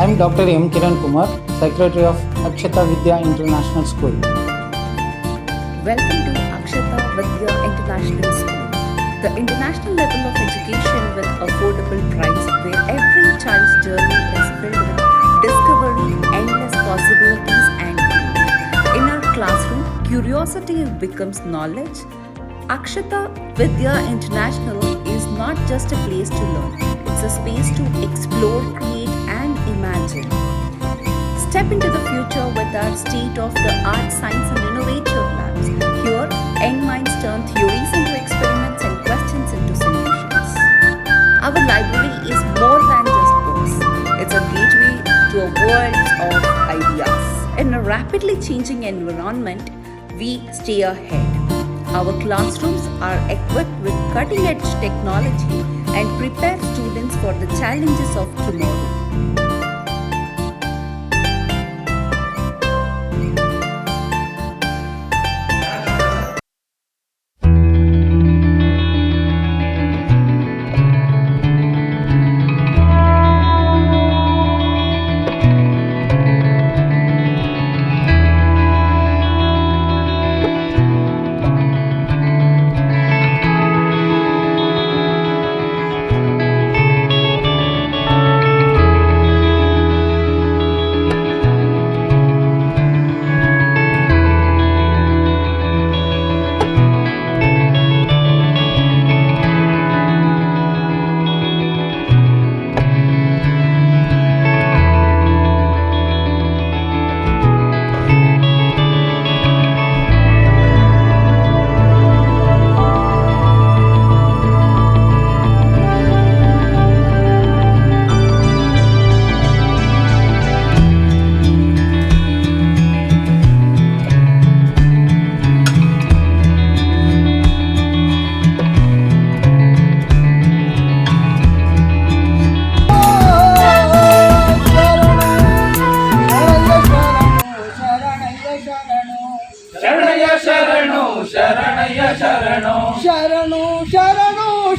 I am Dr. M. Kiran Kumar, Secretary of Akshata Vidya International School. Welcome to Akshata Vidya International School, the international level of education with affordable price where every child's journey is filled with discovery, endless possibilities and growth. In our classroom, curiosity becomes knowledge. Akshata Vidya International is not just a place to learn, it's a space to explore, create imagine. Step into the future with our state of the art, science, and innovative labs. Here, young minds turn theories into experiments and questions into solutions. Our library is more than just books, it's a gateway to a world of ideas. In a rapidly changing environment, we stay ahead. Our classrooms are equipped with cutting edge technology and prepare students for the challenges of tomorrow.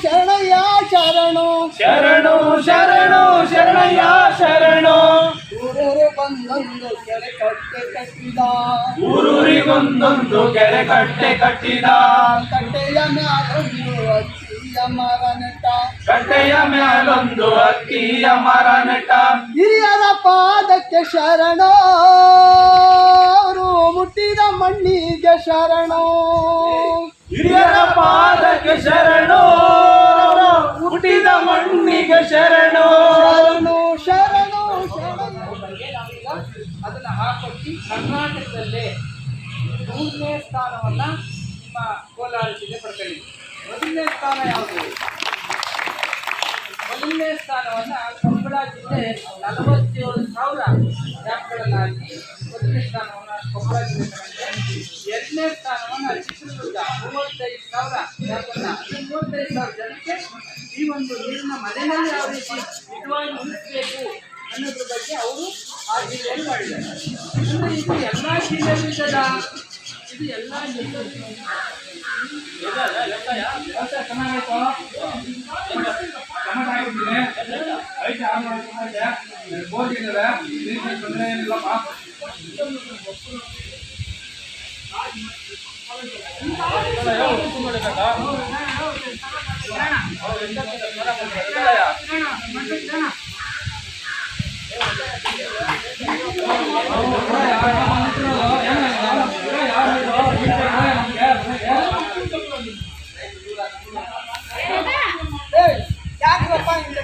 Sharanayya ಶರಣು. ಶರಣು ಶರಣು ಶರಣಯ್ಯ ಶರಣು. ಊರೂರು ಬಂದೊಂದು ಕೆರೆ ಕಟ್ಟೆ ಕಟ್ಟಿದ. ಊರೂರಿಗೊಂದೊಂದು ಕೆರೆ ಕಟ್ಟೆ ಕಟ್ಟಿದ. ಕಟ್ಟೆಯ ಮ್ಯಾಲೊಂದು ಅಕ್ಕಿಯ ಮರ ನೆಟ್ಟ. ಕಟ್ಟೆಯ ಮ್ಯಾಲೊಂದು ಅಕ್ಕಿಯ ಮರ ನೆಟ್ಟ. ಹಿರಿಯರ ಪಾದಕ್ಕೆ ಶರಣೋ. ಮುಟ್ಟಿದ ಮಣ್ಣಿಗೆ ಶರಣೋ. ಹಿರಿಯರ ಪಾದಕ್ಕೆ ಶರಣು. ಶರಣು. ಶರಣು ಶರಣು ಶರಣು. ಅದನ್ನ ಹಾಕೊಟ್ಟು ಕರ್ನಾಟಕದಲ್ಲೇ ಮೂರನೇ ಸ್ಥಾನವನ್ನ ನಿಮ್ಮ ಕೋಲಾರ ಜಿಲ್ಲೆ ಪಡ್ಕೊಂಡಿದೆ ಮೊದಲನೇ ಸ್ಥಾನ ಯಾವುದು? ಮೊದಲನೇ ಸ್ಥಾನವನ್ನ ಕೊಪ್ಪಳ ಜಿಲ್ಲೆ ನಲವತ್ತೇಳು ಸಾವಿರ ರ್ಯಾಂಕ್ಗಳನ್ನಾಗಿ ಮೊದಲನೇ ಸ್ಥಾನವನ್ನ ಕೊಪ್ಪಳ ಜಿಲ್ಲೆ ತಗೊಂಡಿದೆ ಎರಡನೇ ಸ್ಥಾನವನ್ನ ಚಿತ್ರದುರ್ಗ ಮೂವತ್ತೈದು ಸಾವಿರ ಈ ಮೂವತ್ತೈದು ಸಾವಿರ ಜನಕ್ಕೆ ಈ ಒಂದು ನೀರಿನ ಮನೆಯಲ್ಲಿ ಯಾವ ರೀತಿ ಉಳಿಸಬೇಕು ಅನ್ನೋದ್ರ ಬಗ್ಗೆ ಅವರು ಆ ಜಿಲ್ಲೆಯಲ್ಲಿ ಮಾಡಿದ್ದಾರೆ. ಅಂದ್ರೆ ಇದು ಎಲ್ಲ ಜಿಲ್ಲೆಯಲ್ಲೂ ಇದಲ್ಲ ಇದು ಎಲ್ಲ ಜಿಲ್ಲೆಯಲ್ಲೂ ಏಯ್, ಯಾಕ್ರಪ್ಪ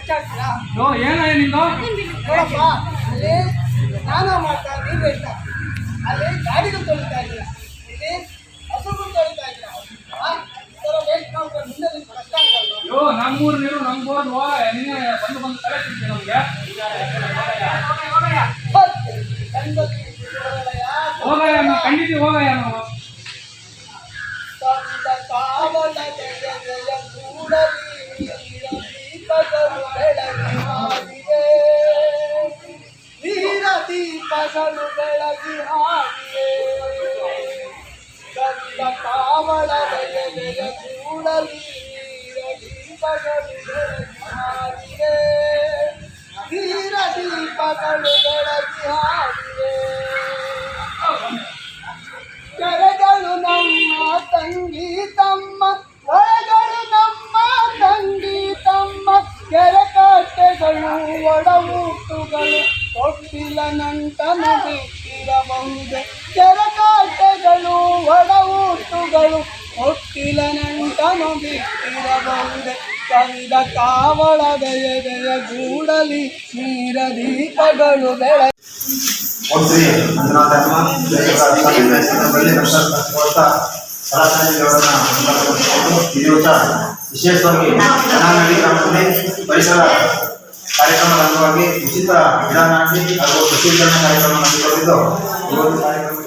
ಹಾಕ್ತೀರಾ? ನೋಡಪ್ಪ ಅಲ್ಲಿ ಸ್ನಾನ ಮಾಡ್ತಾ ನೀರು ಅಲ್ಲಿ ಗಾಡಿಗಳು ಅಯ್ಯೋ ನಮ್ಮೂರು ನೀರು ಬೋರ್ಡ್ ನಿನ್ನೆ ಬಂದು ಬಂದು ತಿಂತೀವಿ ನಮ್ಗೆ. ನಾವು ಖಂಡಿತ ಹೋಗಯ್ಯ ನಾವು. ಬೆಳಗಿ ದೀಪಗಳಿವೆ ವೀರ ಕರೆಗಳು ನಮ್ಮ ತಂಗಿ ತಮ್ಮ ಕರೆಗಳು ನಮ್ಮ ತಂಗಿ ತಮ್ಮ ಕೆರೆ ಕಟ್ಟೆಗಳು ಒಡ ಊಟುಗಳು ಕೊಟ್ಟಿಲ್ಲ ನಂತನ ಬಿಟ್ಟಿರಬಹುದು ಕೆರೆ ಕಟ್ಟೆಗಳು ಒಡ ನಂಟನ ಬಿಟ್ಟಿರಬಹುದೇ ಕವಿದ ಕಾವಳದ ಎದೆಯ ಗೂಡಲಿ ನೀರ ದೀಪಗಳು ಬೆಳೆ. ಕೊಡ್ತಾ ಕಲಾಕಾರಿಗಳನ್ನ ಈ ದಿವಸ ವಿಶೇಷವಾಗಿ ಜನಾಂಗಡಿ ಗ್ರಾಮದಲ್ಲಿ ಪರಿಸರ ಕಾರ್ಯಕ್ರಮದ ಅಂಗವಾಗಿ ಉಚಿತ ವಿಧಾನ ಹಾಗೂ ಪ್ರಶೀಲನ ಕಾರ್ಯಕ್ರಮವನ್ನು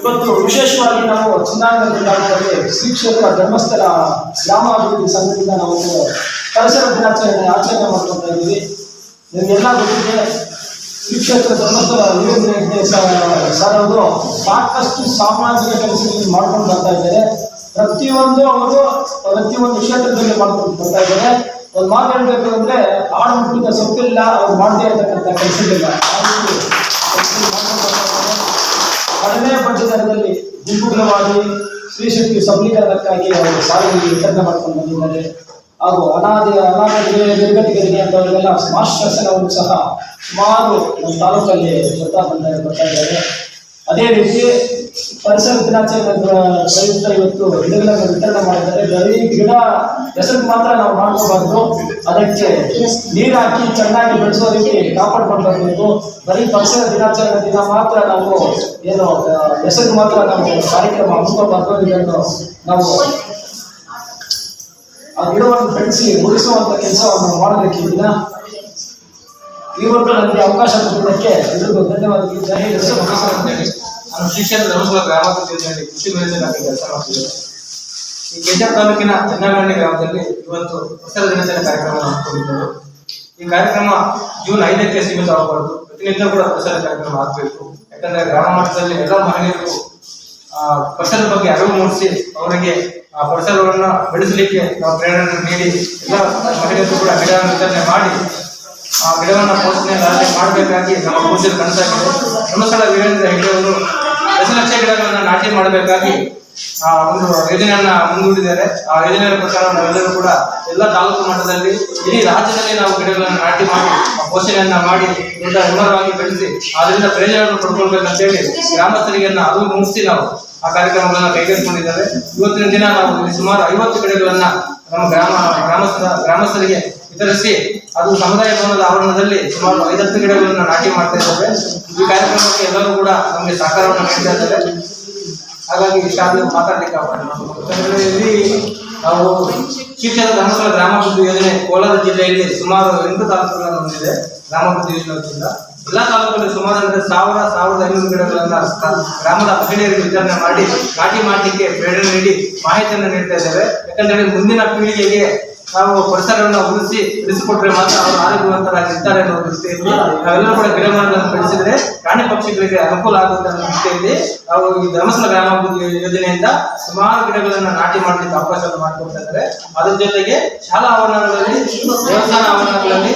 ಇವತ್ತು ವಿಶೇಷವಾಗಿ ನಾವು ಚಿನ್ನಾನಗರ ಗ್ರಾಮದಲ್ಲಿ ಶ್ರೀ ಕ್ಷೇತ್ರ ಧರ್ಮಸ್ಥಳ ಗ್ರಾಮಾಭಿವೃದ್ಧಿ ಸಂಘದಿಂದ ನಾವು ಪರಿಸರ ದಿನಾಚರಣೆ ಆಚರಣೆ ಮಾಡ್ಕೊಳ್ತಾ ಇದ್ದೀವಿ. ನಿಮಗೆಲ್ಲ ಗೊತ್ತಿದೆ ಶ್ರೀ ಕ್ಷೇತ್ರ ಧರ್ಮಸ್ಥಳ ಯೋಜನೆ ಸರ್ ಸಾಕಷ್ಟು ಸಾಮಾಜಿಕ ಕೆಲಸಗಳನ್ನು ಮಾಡ್ಕೊಂಡು ಬರ್ತಾ ಇದ್ದಾರೆ. ಪ್ರತಿಯೊಂದು ಅವರು ಪ್ರತಿಯೊಂದು ಕ್ಷೇತ್ರದಲ್ಲಿ ಮಾಡ್ಕೊಂಡು ಬರ್ತಾ ಇದ್ದಾರೆ. ಒಂದು ಮಾತು ಹೇಳ್ಬೇಕು ಅಂದ್ರೆ ಆಡು ಮುಟ್ಟಿದ ಸೊಪ್ಪಿಲ್ಲ ಅವ್ರು ಮಾಡದೇ ಇರತಕ್ಕಂಥ ಕೆಲಸಗಳಿಲ್ಲ. ಕಡಿಮೆ ಬಡ್ಡಿ ದರದಲ್ಲಿ ಗುಂಪುಗಳವಾಗಿ ಸ್ತ್ರೀಶಕ್ತಿ ಸಬಲೀಕರಣಕ್ಕಾಗಿ ಅವರು ಸಾಲಿಗೆ ವಿತರಣೆ ಮಾಡ್ಕೊಂಡು ಬಂದಿದ್ದಾರೆ ಹಾಗೂ ಅನಾದಿ ಅನಾಥ ನಿರ್ಗತಿಕರಿಗೆ ಅಂತವರಿಗೆಲ್ಲ ಸ್ಮಾರ್ಟ್ ಸಹ ಸುಮಾರು ನಮ್ಮ ತಾಲೂಕಲ್ಲಿ ಬರ್ತಾ ಬಂದ ಬರ್ತಾ ಇದ್ದಾರೆ ಅದೇ ರೀತಿ ಪರಿಸರ ದಿನಾಚರಣೆ ಪ್ರ- ಪ್ರಯುಕ್ತ ಇವತ್ತು ಗಿಡಗಳನ್ನು ವಿತರಣೆ ಮಾಡಿದ್ದಾರೆ. ಬರೀ ಗಿಡ ಹೆಸರು ಮಾತ್ರ ನಾವು ಮಾಡ್ಕೋಬಾರ್ದು. ಅದಕ್ಕೆ ನೀರು ಹಾಕಿ ಚೆನ್ನಾಗಿ ಬೆಳೆಸೋದಕ್ಕೆ ಕಾಪಾಡ್ಕೊಂಡು ಬರಬೇಕು ಬರೀ ಪರಿಸರ ದಿನಾಚರಣೆ ದಿನ ಮಾತ್ರ ನಾವು ಏನು ಹೆಸರು ಮಾತ್ರ ನಾವು ಕಾರ್ಯಕ್ರಮ ಹಮ್ಮಿಕೋಬಾರ್ದು ಇದನ್ನು ನಾವು ಆ ಗಿಡವನ್ನು ಬೆಳೆಸಿ ಉಳಿಸುವಂತ ಕೆಲಸವನ್ನು ಮಾಡಬೇಕು ಈ ದಿನ ಇವತ್ತು ನನಗೆ ಅವಕಾಶ ಕೊಡೋದಕ್ಕೆ ಎಲ್ರಿಗೂ ಧನ್ಯವಾದಗಳು. ಜಯ ಭಾರತ್. ನಾನು ಶಿಕ್ಷಣ ಧರ್ಮಸ್ಥಳ ಗ್ರಾಮಾಭಿವೃದ್ಧಿ ಯೋಜನೆಯಲ್ಲಿ ಕೃಷಿ ಮೇಲಿನಾಗಿ ಕೆಲಸ ಮಾಡ್ತಿದ್ದೇನೆ ಈ ಕೆಂಚರ್ ತಾಲೂಕಿನ ಚನ್ನಗಣಿ ಗ್ರಾಮದಲ್ಲಿ ಇವತ್ತು ಪರಿಸರ ದಿನಾಚರಣೆ ಕಾರ್ಯಕ್ರಮ ಹಮ್ಮಿಕೊಂಡಿದ್ದರು. ಈ ಕಾರ್ಯಕ್ರಮ ಜೂನ್ ಐದಕ್ಕೆ ಸೀಮಿತವಾಗಬಾರದು ಪ್ರತಿನಿತ್ಯ ಕೂಡ ಪರಿಸರ ಕಾರ್ಯಕ್ರಮ ಆಗಬೇಕು. ಯಾಕಂದ್ರೆ ಗ್ರಾಮ ಮಟ್ಟದಲ್ಲಿ ಎಲ್ಲ ಮಹಿಳೆಯರು ಆ, ಪರಿಸರದ ಬಗ್ಗೆ ಅರಿವು ಮೂಡಿಸಿ ಅವರಿಗೆ ಆ ಪರಿಸರವನ್ನು ಬೆಳೆಸಲಿಕ್ಕೆ ನಾವು ಪ್ರೇರಣೆ ನೀಡಿ ಎಲ್ಲ ಮಹಿಳೆಯರು ಕೂಡ ಗಿಡ ವಿತರಣೆ ಮಾಡಿ ಆ ಗಿಡವನ್ನ ಪೋಷಣೆ ಮಾಡಬೇಕಾಗಿ ನಮ್ಮ ಪೂಜ್ಯರು ಕನಸಾಗಿದೆ. ಸಲ ವೀರೇಂದ್ರ ಹೆಗ್ಡೆಯವರು ದಶಲಕ್ಷ ಗಿಡಗಳನ್ನ ನಾಟಿ ಮಾಡಬೇಕಾಗಿ ಆ ಒಂದು ಯೋಜನೆಯನ್ನ ಮುಂದೂಡಿದ್ದಾರೆ. ಆ ಯೋಜನೆಯ ಪ್ರಕಾರ ನಾವೆಲ್ಲರೂ ಕೂಡ ಎಲ್ಲ ತಾಲೂಕು ಮಟ್ಟದಲ್ಲಿ ಇಡೀ ರಾಜ್ಯದಲ್ಲಿ ನಾವು ಗಿಡಗಳನ್ನು ನಾಟಿ ಮಾಡಿ, ಪೋಷಣೆಯನ್ನ ಮಾಡಿ ದೊಡ್ಡ ಎಮ್ಮರವಾಗಿ ಬೆಳೆಸಿ ಅದರಿಂದ ಪ್ರಯೋಜನವನ್ನು ಪಡ್ಕೊಳ್ಬೇಕಂತ ಹೇಳಿ ಗ್ರಾಮಸ್ಥರಿಗೆಲ್ಲ ಅದು ಮುಗಿಸಿ ನಾವು ಆ ಕಾರ್ಯಕ್ರಮಗಳನ್ನ ಕೈಗೆತ್ತಿಕೊಂಡಿದ್ದಾರೆ ಇವತ್ತಿನ ದಿನ ನಾವು ಸುಮಾರು ಐವತ್ತು ಗಿಡಗಳನ್ನ ನಮ್ಮ ಗ್ರಾಮ ಗ್ರಾಮಸ್ಥರ ಗ್ರಾಮಸ್ಥರಿಗೆ ವಿತರಿಸಿ ಅದು ಸಮುದಾಯ ಭವನದ ಆವರಣದಲ್ಲಿ ಸುಮಾರು ಐದತ್ತು ಗಿಡಗಳನ್ನು ನಾಟಿ ಮಾಡ್ತಾ ಇದ್ದಾರೆ ಈ ಕಾರ್ಯಕ್ರಮಕ್ಕೆ ಎಲ್ಲರೂ ಕೂಡ ನಮಗೆ ಸಹಕಾರವನ್ನು ನೀಡ್ತಾ ಇದ್ದಾರೆ. ಹಾಗಾಗಿ ಶಾಲೆ ಮಾತಾಡಲಿಕ್ಕೆ ನಾವು ಶಿಕ್ಷಣ ಧರ್ಮಸ್ಥಳ ಗ್ರಾಮಾಭಿವೃದ್ಧಿ ಯೋಜನೆ ಕೋಲಾರ ಜಿಲ್ಲೆಯಲ್ಲಿ ಸುಮಾರು ಎಂಟು ತಾಲೂಕುಗಳನ್ನು ಹೊಂದಿದೆ ಗ್ರಾಮಾಭಿವೃದ್ಧಿ ಯೋಜನೆ ವತಿಯಿಂದ ಎಲ್ಲ ತಾಲೂಕುಗಳಲ್ಲಿ ಸುಮಾರು ಅಂದರೆ ಸಾವಿರ, ಸಾವಿರದ ಐನೂರು ಗಿಡಗಳನ್ನ ಗ್ರಾಮದ ಮಹಿಳೆಯರಿಗೆ ವಿತರಣೆ ಮಾಡಿ ನಾಟಿ ಮಾಡಲಿಕ್ಕೆ ಪ್ರೇರಣೆ ನೀಡಿ ಮಾಹಿತಿಯನ್ನು ನೀಡ್ತಾ ಇದ್ದೇವೆ. ಯಾಕಂದ್ರೆ ಮುಂದಿನ ಪೀಳಿಗೆಗೆ ನಾವು ಪರಿಸರವನ್ನು ಉಳಿಸಿ, ಉಳಿಸಿಕೊಟ್ರೆ ಮಾತ್ರ ಅವರು ಆರೋಗ್ಯವಂತರಾಗಿರ್ತಾರೆ ಅನ್ನೋ ದೃಷ್ಟಿಯಲ್ಲಿ ನಾವೆಲ್ಲರೂ ಕೂಡ ಗಿಡ ಮರಗಳನ್ನು ಬೆಳೆಸಿದ್ರೆ ಪ್ರಾಣಿ ಪಕ್ಷಿಗಳಿಗೆ ಅನುಕೂಲ ಅನ್ನೋ ದೃಷ್ಟಿಯಲ್ಲಿ ನಾವು ಈ ಧರ್ಮಸ್ಥಳ ಗ್ರಾಮಾಭಿವೃದ್ಧಿ ಯೋಜನೆಯಿಂದ ಸುಮಾರು ಗಿಡಗಳನ್ನ ನಾಟಿ ಮಾಡಲಿಕ್ಕೆ ಅವಕಾಶವನ್ನು ಮಾಡಿಕೊಡ್ತಾ ಇದ್ದಾರೆ. ಅದ್ರ ಜೊತೆಗೆ ಶಾಲಾ ಆವರಣಗಳಲ್ಲಿ, ದೇವಸ್ಥಾನ ಆವರಣಗಳಲ್ಲಿ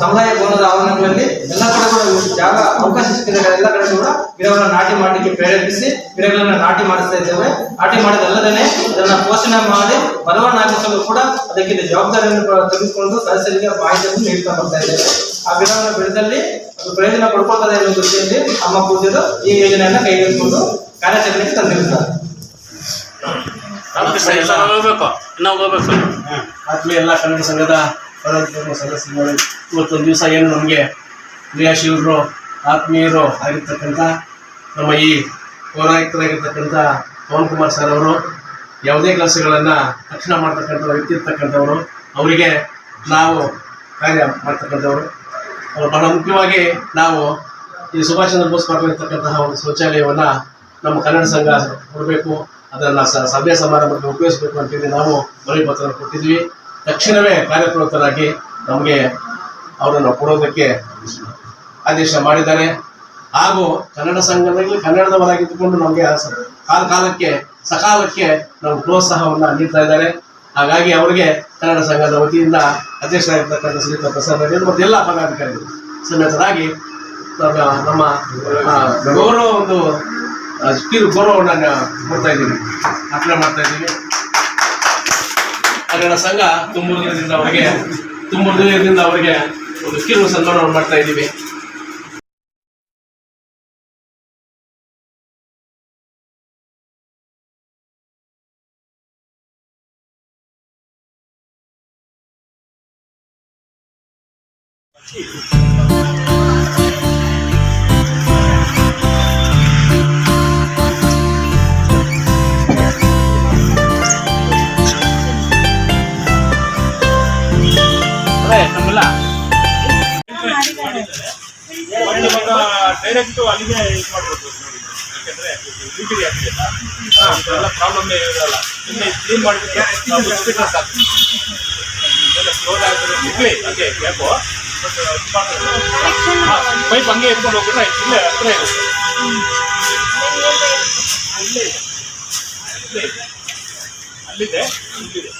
ಸಮುದಾಯ ಭವನದ ಆವರಣಗಳಲ್ಲಿ ಎಲ್ಲ ಕಡೆ ಕೂಡ ಜಾಗ, ಅವಕಾಶ ಸಿಕ್ಕಿದೆ ಎಲ್ಲ ಕಡೆ ಕೂಡ ಗಿಡವನ್ನು ನಾಟಿ ಮಾಡಲಿಕ್ಕೆ ಪ್ರೇರೇಪಿಸಿ, ಗಿಡಗಳನ್ನ ನಾಟಿ ಮಾಡಿಸ್ತಾ ಇದ್ದೇವೆ. ನಾಟಿ ಮಾಡಿದಲ್ಲದೇ ಅದನ್ನ ಪೋಷಣೆ ಮಾಡಿ ಬರವನ್ನಾಗಿಸಲು ಕೂಡ ಅದಕ್ಕೆ ಜವಾಬ್ದಾರಿಯನ್ನು ಕೂಡ ತೆಗೆದುಕೊಂಡು ಸದಸ್ಯರಿಗೆ ಮಾಹಿತಿಯನ್ನು ನೀಡ್ತಾ ಬರ್ತಾ ಇದ್ದೇವೆ. ಆ ಗಿಡವನ್ನು ಬೆಳೆದಲ್ಲಿ ಅದು ಪ್ರಯೋಜನ ಪಡ್ಕೊಳ್ತದೆ ಅನ್ನೋ ದೃಷ್ಟಿಯಲ್ಲಿ ನಮ್ಮ ಪೂಜ್ಯರು ಈ ಯೋಜನೆಯನ್ನ ಕೈಗೆತ್ತಿಕೊಂಡು ಕಾರ್ಯಾಚರಣೆಗೆ ತಂದಿರುತ್ತಾರೆ. ಆತ್ಮೀಯ ಎಲ್ಲ ಕನ್ನಡ ಸಂಘದ ಪದಾಧಿಕಾರಿ ಸದಸ್ಯರು ಇವತ್ತೊಂದು ದಿವಸ ಏನು ನಮಗೆ ಕ್ರಿಯಾಶೀಲರು, ಆತ್ಮೀಯರು ಆಗಿರ್ತಕ್ಕಂಥ ನಮ್ಮ ಈ ಪೌರಾಯುಕ್ತರಾಗಿರ್ತಕ್ಕಂಥ ಪವನ್ ಕುಮಾರ್ ಸರ್ ಅವರು, ಯಾವುದೇ ಕೆಲಸಗಳನ್ನು ತಕ್ಷಣ ಮಾಡ್ತಕ್ಕಂಥ ವ್ಯಕ್ತಿ ಇರ್ತಕ್ಕಂಥವರು ಅವರಿಗೆ ನಾವು ಕಾರ್ಯ ಮಾಡ್ತಕ್ಕಂಥವ್ರು. ಅವರು ಬಹಳ ಮುಖ್ಯವಾಗಿ ನಾವು ಈ ಸುಭಾಷ್ ಚಂದ್ರ ಬೋಸ್ ಮಾಡಿರ್ತಕ್ಕಂತಹ ಒಂದು ಶೌಚಾಲಯವನ್ನು ನಮ್ಮ ಕನ್ನಡ ಸಂಘ ಕೊಡಬೇಕು. ಅದನ್ನು ಸಭೆ ಸಮಾರಂಭಕ್ಕೆ ಉಪಯೋಗಿಸಬೇಕು ಅಂತೇಳಿ ನಾವು ಮನವಿ ಪತ್ರ ಕೊಟ್ಟಿದ್ವಿ. ತಕ್ಷಣವೇ ಕಾರ್ಯಪ್ರವೃತ್ತರಾಗಿ ನಮಗೆ ಅವರನ್ನು ಕೊಡೋದಕ್ಕೆ ಆದೇಶ ಮಾಡಿದ್ದಾರೆ. ಹಾಗೂ ಕನ್ನಡ ಸಂಘದಲ್ಲಿ ಕನ್ನಡದವರಾಗಿದ್ದುಕೊಂಡು ನಮಗೆ ಆ ಕಾಲ ಕಾಲಕ್ಕೆ, ಸಕಾಲಕ್ಕೆ ನಾವು ಪ್ರೋತ್ಸಾಹವನ್ನು ನೀಡ್ತಾ ಇದ್ದಾರೆ. ಹಾಗಾಗಿ ಅವರಿಗೆ ಕನ್ನಡ ಸಂಘದ ವತಿಯಿಂದ ಅಧ್ಯಕ್ಷರಾಗಿರ್ತಕ್ಕಂಥ ಶ್ರೀಯುತ ಪ್ರಸಾದ್ ರೆಡ್ಡಿ ಮತ್ತು ಎಲ್ಲ ಪದಾಧಿಕಾರಿಗಳು ಸಮೇತರಾಗಿ ನಮ್ಮ ಗೌರವ ಒಂದು ಗೌರವವನ್ನು ಕೊಡ್ತಾ ಇದ್ದೀವಿ. ಅರ್ಪಣೆ ಮಾಡ್ತಾ ಇದ್ದೀವಿ. ಕನ್ನಡ ಸಂಘ ತುಂಬುವುದರಿಂದ ಅವರಿಗೆ ತುಂಬ ಹೃದಯದಿಂದ ಅವರಿಗೆ ಒಂದು ಕಿರು ಸನ್ಮಾನವನ್ನು ಮಾಡ್ತಾ ಇದ್ದೀವಿ. ಡೈರೆಕ್ಟ್ ಅಲ್ಲಿಗೆ ಇದು ಮಾಡ್ಬೋದು ನೋಡಿ. ಯಾಕಂದ್ರೆ ಡ್ಯೂಟಿಗೆ ಆಗ್ತಿಲ್ಲ ಎಲ್ಲ ಪ್ರಾಬ್ಲಮ್ ಇರಲ್ಲ. ಕ್ಲೀನ್ ಇದೆಲ್ಲ ಕ್ಲೋಸ್ ಆಗ್ತದೆ ಇರ್ಲಿ ಹಂಗೆ ಯಾಕೋ ಪೈಪ್ ಹಂಗೆ ಎತ್ಕೊಂಡು ಹೋಗ್ಬಿಟ್ರೆ ಇಲ್ಲೇ ಹತ್ರ ಇರುತ್ತೆ. ಇಲ್ಲೇ ಇದೆ. ಇಲ್ಲೇ ಇದೆ. ಅಲ್ಲಿದೆ. ಇಲ್ಲಿದೆ.